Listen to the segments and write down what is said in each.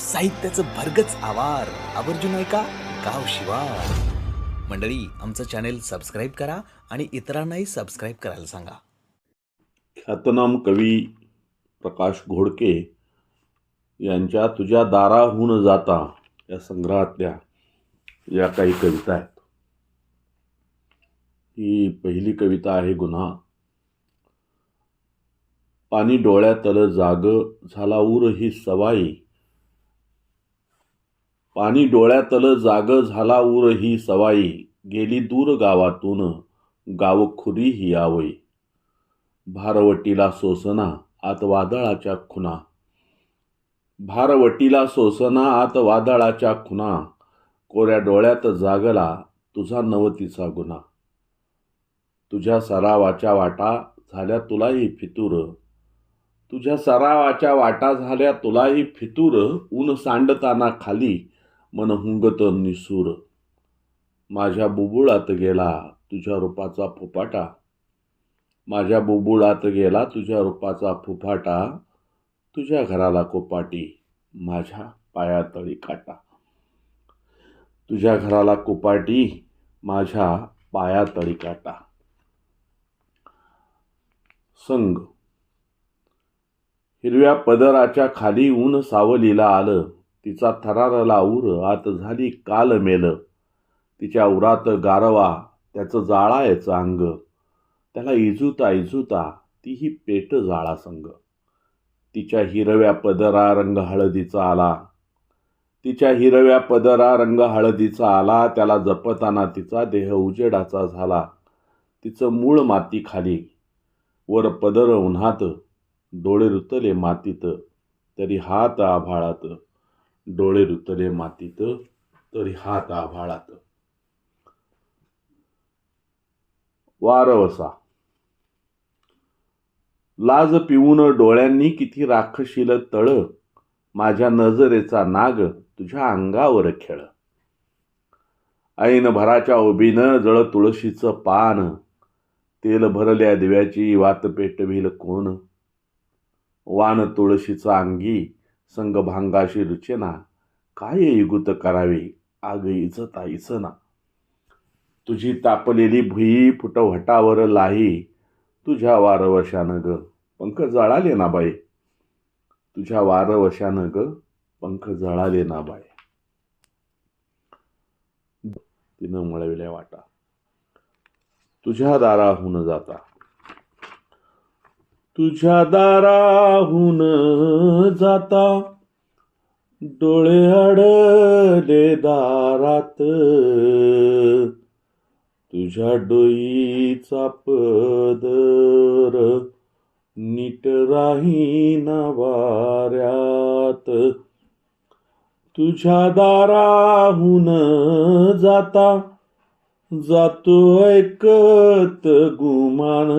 साहित्याचं भरगच आवार. आवर्जून ऐका गाव शिवार मंडळी आमचं चॅनेल सबस्क्राईब करा आणि इतरांनाही सबस्क्राईब करायला सांगा. ख्यातनाम कवी प्रकाश घोडके यांच्या तुझ्या दाराहून जाता या संग्रहातल्या या काही कविता आहेत. ही पहिली कविता आहे गुन्हा. पाणी डोळ्यातल जाग झाला उर ही सवाई. पाणी डोळ्यातलं जाग झाला उर ही सवाई. गेली दूर गावातून गावखुरी ही आवई. भारवटीला सोसना आत वादळाच्या खुना भारवटीला सोसना आत वादळाच्या खुना कोऱ्या डोळ्यात जागला तुझा नवतीचा गुन्हा तुझ्या सरावाच्या वाटा झाल्या तुलाही फितूर. तुझ्या सरावाच्या वाटा झाल्या तुलाही फितूर ऊन सांडताना खाली मन हुंगत निसूर. माझ्या बुबुळात गेला तुझ्या रूपाचा फुपाटा माझ्या बुबुळात गेला तुझ्या रूपाचा फुफाटा. तुझ्या घराला कोपाटी माझ्या पायातळी काटा तुझ्या घराला कोपाटी माझ्या पायातळी काटा संग हिरव्या पदराच्या खाली ऊन सावलीला आलं. तिचा थरारला उर आत झाली काल मेल. तिच्या उरात गारवा त्याचं जाळायचं अंग. त्याला इजुता इजुता तीही पेट जाळा संग तिच्या हिरव्या पदरा रंग हळदीचा आला. तिच्या हिरव्या पदरा रंग हळदीचा आला. त्याला जपताना तिचा देह उजेडाचा झाला. तिचं मूळ माती खाली. वर पदर उन्हात. डोळे रुतले मातीत तरी हात आभाळात. डोळे रुतले मातीत तरी हात आभाळात. वारवसा लाज पिऊन डोळ्यांनी किती राखशील तळ. माझ्या नजरेचा नाग तुझ्या अंगावर खेळ. ऐन भराच्या ओबीनं जळ तुळशीचं पान. तेल भरल्या दिव्याची वात पेटविल कोण. वान तुळशीचा अंगी संगभांगाशी रुचेना. काय युगुत करावे? आग इचता इचना तुझी तापलेली भुई फुटवटावर लाही तुझ्या वारवशानं ग. पंख जळाले ना बाई. तुझ्या वारवशानं ग पंख जळाले ना बाई. तिनं मळविल्या वाटा. तुझ्या दाराहून जाता. तुझ्या दाराहून जाता. डोळे अडले दारात. तुझ्या डोईचा पदर नीट राहीना वाऱ्यात. तुझ्या दाराहून जाता. जातो ऐकत गुमान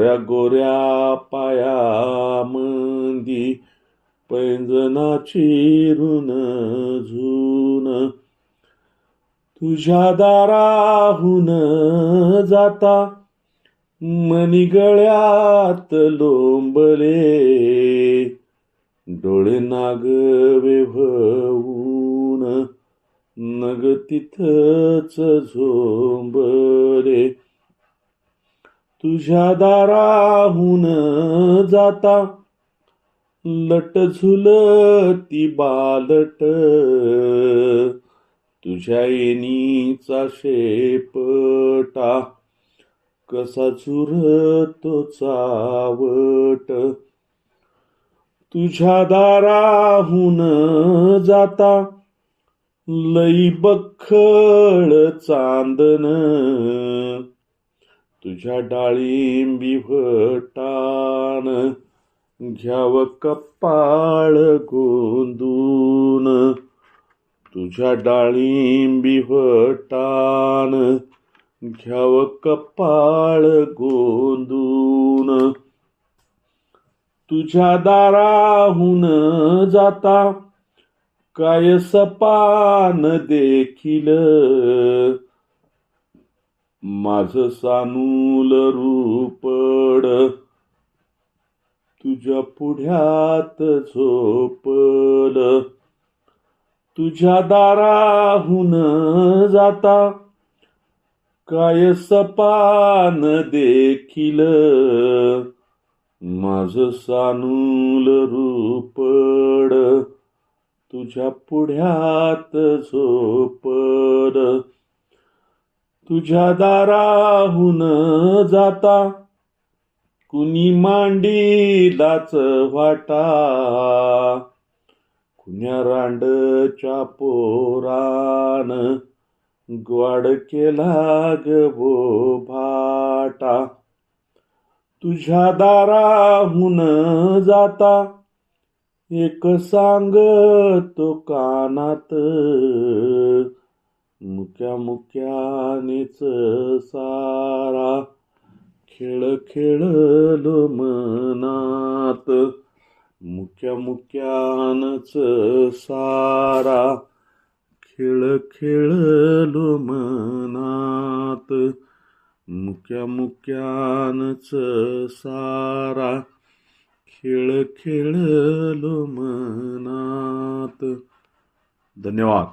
गोऱ्या गोऱ्या पायामंदी पैंजनाची ऋण झून तुझ्या दाराहून जाता मनी गळ्यात लोंबले. डोळे नाग वेभवून नग तिथच झोंबले. तुझ्या दाराहून जाता. लट झुलती बालट. तुझ्या येणीचा शेपटा. कसा झुरतो चावट. तुझ्या दाराहून जाता. लई बखळ चांदन. तुझ्या डाळिंबी भटान घ्याव कपाळ गोंदून. तुझ्या डाळिंबी भटान घ्याव कपाळ गोंदून. तुझ्या दाराहून जाता काय सपान देखील. माझ सानूल रूपड तुझ्या पुढ्यात झोपल. तुझ्या दाराहून जाता काय सपान देखील. माझ सानूल रूपड तुझ्या पुढ्यात झोपड तुझ्या दाराहून जाता. कुणी मांडीलाच वाटा. कुण्या रांडच्या पोरान ग्वाड केला ग भाटा. तुझ्या दाराहून जाता. एक सांग तो कानात. मुक्या मुक्यानेच सारा. खेळ खेळलो मनात मुक्या मुक्यानच सारा. खेळ खेळलो मनात मुक्या मुक्यानच सारा. खेळ खेळलो मनात. धन्यवाद.